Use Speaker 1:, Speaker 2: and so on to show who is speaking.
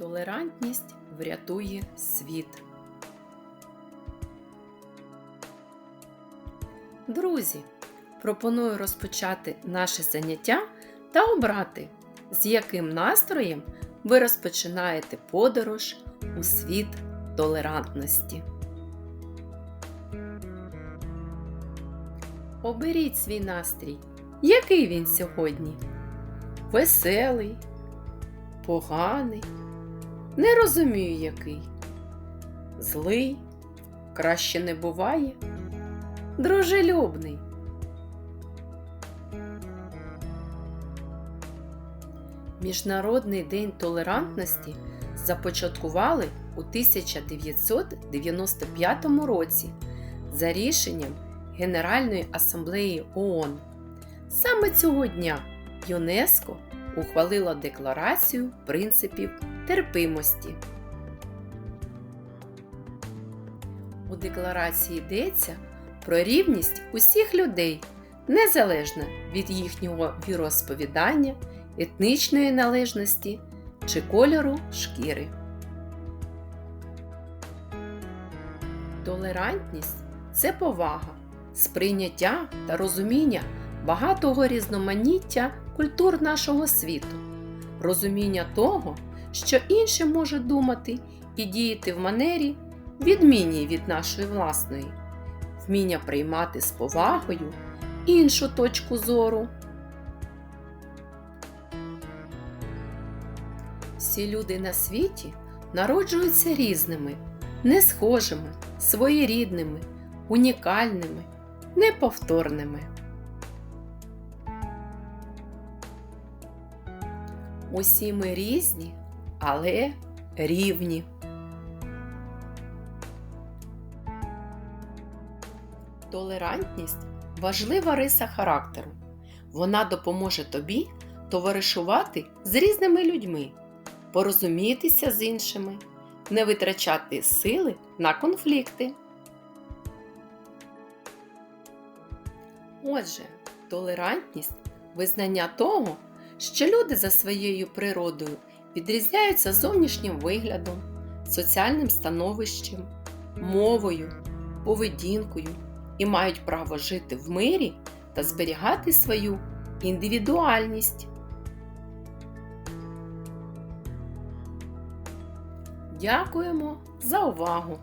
Speaker 1: Толерантність врятує світ. Друзі, пропоную розпочати наше заняття та обрати, з яким настроєм ви розпочинаєте подорож у світ толерантності. Оберіть свій настрій. Який він сьогодні? Веселий, поганий, не розумію який. Злий, краще не буває. Дружелюбний. Міжнародний день толерантності започаткували у 1995 році за рішенням Генеральної асамблеї ООН. Саме цього дня ЮНЕСКО ухвалило Декларацію принципів терпимості. У декларації йдеться про рівність усіх людей незалежно від їхнього віросповідання, етнічної належності чи кольору шкіри. Толерантність це повага, сприйняття та розуміння багатого різноманіття культур нашого світу, розуміння того, що інші можуть думати і діяти в манері, відмінній від нашої власної, вміння приймати з повагою іншу точку зору. Всі люди на світі народжуються різними, не схожими, своєрідними, унікальними, неповторними. Усі ми різні, але рівні. Толерантність важлива риса характеру. Вона допоможе тобі товаришувати з різними людьми, порозумітися з іншими, не витрачати сили на конфлікти. Отже, толерантність визнання того, що люди за своєю природою відрізняються зовнішнім виглядом, соціальним становищем, мовою, поведінкою і мають право жити в мирі та зберігати свою індивідуальність. Дякуємо за увагу!